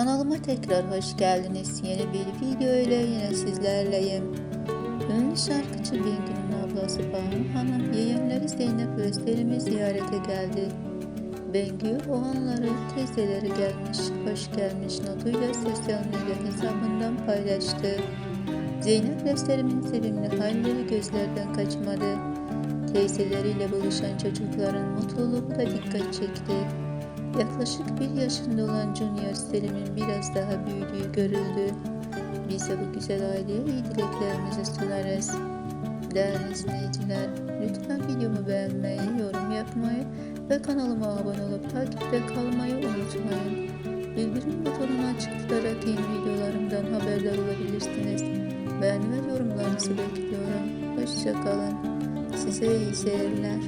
Kanalıma tekrar hoş geldiniz. Yeni bir video ile yine sizlerleyim. Ünlü şarkıcı Bengü'nün ablası Banu Hanım yeğenleri Zeynep Özlerimi ziyarete geldi. Bengü o anları teyzeleri gelmiş, hoş gelmiş notuyla sosyal medya hesabından paylaştı. Zeynep Özlerim'in sevimli halleri gözlerden kaçmadı. Teyzeleriyle buluşan çocukların mutluluğu da dikkat çekti. Yaklaşık bir yaşında olan Junior Selim'in biraz daha büyüdüğü görüldü. Biz de bu güzel aileye iyi dileklerimizi sunarız. Değerli izleyiciler, lütfen videomu beğenmeyi, yorum yapmayı ve kanalıma abone olup takipte kalmayı unutmayın. Bildirim butonunu açık tutarak yeni videolarımdan haberdar olabilirsiniz. Beğeni ve yorumlarınızı bekliyorum. Hoşçakalın. Size iyi seyirler.